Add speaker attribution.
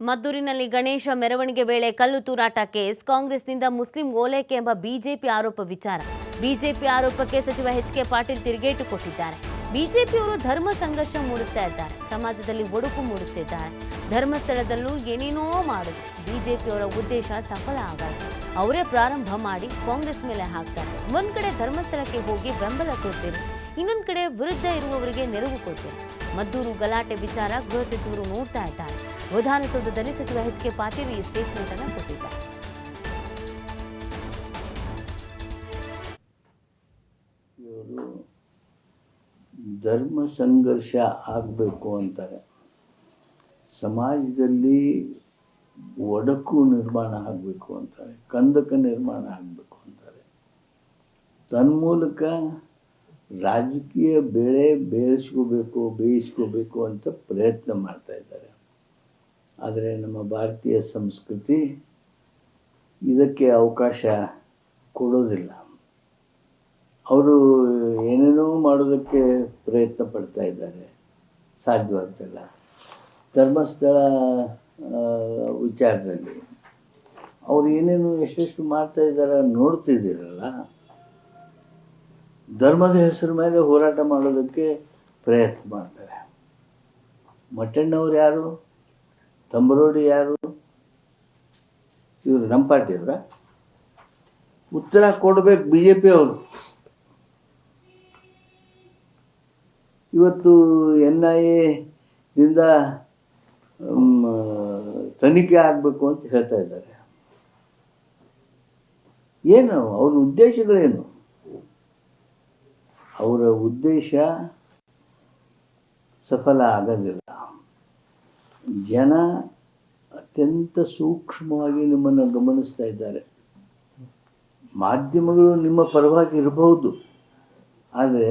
Speaker 1: ಮದ್ದೂರಿನಲ್ಲಿ ಗಣೇಶ ಮೆರವಣಿಗೆ ವೇಳೆ ಕಲ್ಲು ತೂರಾಟ ಕೇಸ್ ಕಾಂಗ್ರೆಸ್ನಿಂದ ಮುಸ್ಲಿಂ ಓಲೈಕೆ ಎಂಬ ಬಿಜೆಪಿ ಆರೋಪ ವಿಚಾರ. ಬಿಜೆಪಿ ಆರೋಪಕ್ಕೆ ಸಚಿವ ಎಚ್ ಕೆ ಪಾಟೀಲ್ ತಿರುಗೇಟು ಕೊಟ್ಟಿದ್ದಾರೆ. ಬಿಜೆಪಿಯವರು ಧರ್ಮ ಸಂಘರ್ಷ ಮೂಡಿಸ್ತಾ ಇದ್ದಾರೆ. ಸಮಾಜದಲ್ಲಿ ಒಡುಕು ಮೂಡಿಸ್ತಿದ್ದಾರೆ ಧರ್ಮಸ್ಥಳದಲ್ಲೂ ಏನೇನೋ ಮಾಡುದು ಬಿಜೆಪಿಯವರ ಉದ್ದೇಶ ಸಫಲ ಆಗಲ್ಲ. ಅವರೇ ಪ್ರಾರಂಭ ಮಾಡಿ ಕಾಂಗ್ರೆಸ್ ಮೇಲೆ ಹಾಕ್ತಾರೆ. ಒಂದ್ ಕಡೆ ಧರ್ಮಸ್ಥಳಕ್ಕೆ ಹೋಗಿ ಬೆಂಬಲ ಕೊಡ್ತೀರಿ, ಇನ್ನೊಂದ್ ಕಡೆ ವಿರುದ್ಧ ಇರುವವರಿಗೆ ನೆರವು ಕೊಡ್ತೀರಿ. ಮದ್ದೂರು ಗಲಾಟೆ ವಿಚಾರ ಗೃಹ ಸಚಿವರು ನೋಡ್ತಾ ಇದ್ದಾರೆ. ವಿಧಾನಸೌಧದಲ್ಲಿ ಸಚಿವ ಎಚ್ ಕೆ ಪಾಟೀಲ್ ಈ ಸ್ಟೇಟ್ಮೆಂಟ್ ಅನ್ನು ಕೊಟ್ಟಿದ್ದಾರೆ.
Speaker 2: ಧರ್ಮ ಸಂಘರ್ಷ ಆಗಬೇಕು ಅಂತಾರೆ. ಸಮಾಜದಲ್ಲಿ ಒಡಕು ನಿರ್ಮಾಣ ಆಗಬೇಕು ಅಂತಾರೆ, ಕಂದಕ ನಿರ್ಮಾಣ ಆಗಬೇಕು ಅಂತಾರೆ. ತನ್ಮೂಲಕ ರಾಜಕೀಯ ಬೆಳೆ ಬೇಯಿಸ್ಕೋಬೇಕು ಬೇಯಿಸ್ಕೋಬೇಕು ಅಂತ ಪ್ರಯತ್ನ ಮಾಡ್ತಾ ಇದ್ದಾರೆ. ಆದರೆ ನಮ್ಮ ಭಾರತೀಯ ಸಂಸ್ಕೃತಿ ಇದಕ್ಕೆ ಅವಕಾಶ ಕೊಡೋದಿಲ್ಲ. ಅವರು ಏನೇನೋ ಮಾಡೋದಕ್ಕೆ ಪ್ರಯತ್ನ ಪಡ್ತಾ ಇದ್ದಾರೆ. ಸಾಧ್ಯವಾಗ್ತಿಲ್ಲ ಧರ್ಮಸ್ಥಳ ವಿಚಾರದಲ್ಲಿ. ಅವ್ರು ಏನೇನು ಎಷ್ಟೆಷ್ಟು ಮಾಡ್ತಾ ಇದ್ದಾರೆ ನೋಡ್ತಿದ್ದೀರಲ್ಲ, ಧರ್ಮದ ಹೆಸರು ಮೇಲೆ ಹೋರಾಟ ಮಾಡೋದಕ್ಕೆ ಪ್ರಯತ್ನ ಮಾಡ್ತಾರೆ. ಮಟ್ಟಣ್ಣವ್ರು ಯಾರು? ತಂಬರೋಡಿ ಯಾರು? ಇವರು ನಮ್ಮ ಉತ್ತರ ಕೊಡ್ಬೇಕು ಬಿ ಜೆ ಪಿ ಅವರು. ಇವತ್ತು ಎನ್ ಐ ಎದಿಂದ ತನಿಖೆ ಆಗಬೇಕು ಅಂತ ಹೇಳ್ತಾ ಇದ್ದಾರೆ. ಏನು, ಅವ್ರ ಉದ್ದೇಶಗಳೇನು? ಅವರ ಉದ್ದೇಶ ಸಫಲ ಆಗೋದಿಲ್ಲ ಜನ ಅತ್ಯಂತ ಸೂಕ್ಷ್ಮವಾಗಿ ನಿಮ್ಮನ್ನು ಗಮನಿಸ್ತಾ ಇದ್ದಾರೆ. ಮಾಧ್ಯಮಗಳು ನಿಮ್ಮ ಪರವಾಗಿ ಇರಬಹುದು. ಆದರೆ